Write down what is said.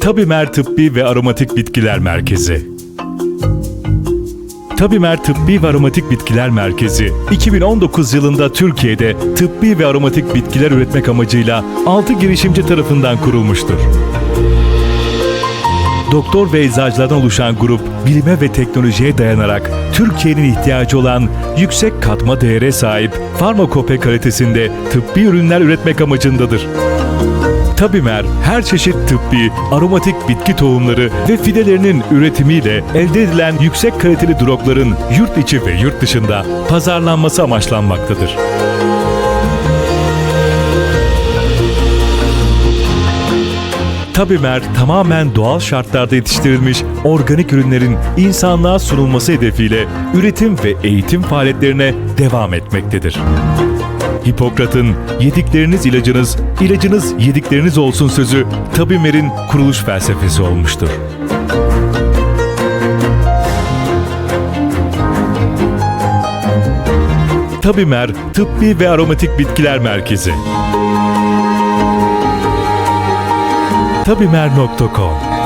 Tabimer Tıbbi ve Aromatik Bitkiler Merkezi Tabimer Tıbbi ve Aromatik Bitkiler Merkezi, 2019 yılında Türkiye'de tıbbi ve aromatik bitkiler üretmek amacıyla 6 girişimci tarafından kurulmuştur. Doktor ve eczacılardan oluşan grup, bilime ve teknolojiye dayanarak Türkiye'nin ihtiyacı olan yüksek katma değere sahip farmakope kalitesinde tıbbi ürünler üretmek amacındadır. Tabimer, her çeşit tıbbi, aromatik bitki tohumları ve fidelerinin üretimiyle elde edilen yüksek kaliteli dropların yurt içi ve yurt dışında pazarlanması amaçlanmaktadır. Tabimer tamamen doğal şartlarda yetiştirilmiş organik ürünlerin insanlığa sunulması hedefiyle üretim ve eğitim faaliyetlerine devam etmektedir. Hipokrat'ın yedikleriniz ilacınız, ilacınız yedikleriniz olsun sözü Tabimer'in kuruluş felsefesi olmuştur. Tabimer Tıbbi ve Aromatik Bitkiler Merkezi tabimer.com